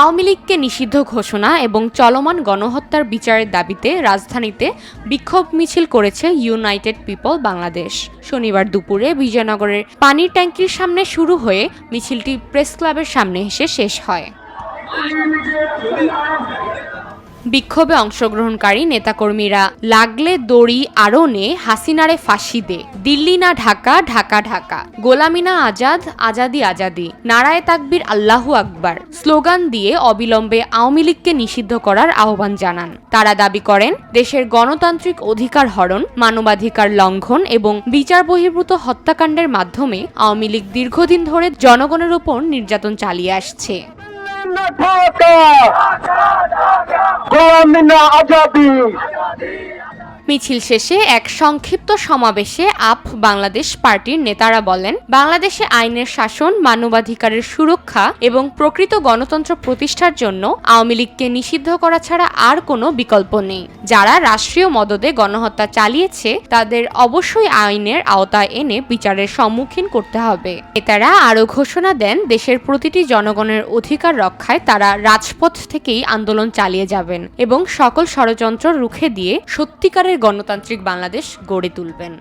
আওয়ামী লীগকে নিষিদ্ধ ঘোষণা এবং চলমান গণহত্যার বিচারের দাবিতে রাজধানীতে বিক্ষোভ মিছিল করেছে ইউনাইটেড পিপল বাংলাদেশ। শনিবার দুপুরে বিজয়নগরের পানির ট্যাঙ্কির সামনে শুরু হয়ে মিছিলটি প্রেস ক্লাবের সামনে এসে শেষ হয়। বিক্ষোভে অংশগ্রহণকারী নেতাকর্মীরা লাগলে দড়ি আরও নে হাসিনারে ফাঁসি দে, দিল্লি না ঢাকা ঢাকা ঢাকা গোলামিনা আজাদ, আজাদি আজাদি, নারায় তাকবির আল্লাহু আকবার, স্লোগান দিয়ে অবিলম্বে আওয়ামী লীগকে নিষিদ্ধ করার আহ্বান জানান। তারা দাবি করেন, দেশের গণতান্ত্রিক অধিকার হরণ, মানবাধিকার লঙ্ঘন এবং বিচার বহির্ভূত হত্যাকাণ্ডের মাধ্যমে আওয়ামী লীগ দীর্ঘদিন ধরে জনগণের উপর নির্যাতন চালিয়ে আসছে। महीना आज़ादी মিছিল শেষে এক সংক্ষিপ্ত সমাবেশে আপ বাংলাদেশ পার্টির নেতারা বলেন, বাংলাদেশে আইনের শাসন, মানবাধিকারের সুরক্ষা এবং প্রকৃত গণতন্ত্র প্রতিষ্ঠার জন্য আওয়ামী লীগকে নিষিদ্ধ করা ছাড়া আর কোনো বিকল্প নেই। যারা রাষ্ট্রীয় মদদে গণহত্যা চালিয়েছে, তাদের অবশ্যই আইনের আওতায় এনে বিচারের সম্মুখীন করতে হবে। নেতারা আরও ঘোষণা দেন, দেশের প্রতিটি জনগণের অধিকার রক্ষায় তারা রাজপথ থেকেই আন্দোলন চালিয়ে যাবেন এবং সকল ষড়যন্ত্র রুখে দিয়ে সত্যিকারের গণতান্ত্রিক বাংলাদেশ গড়ে তুলবেন।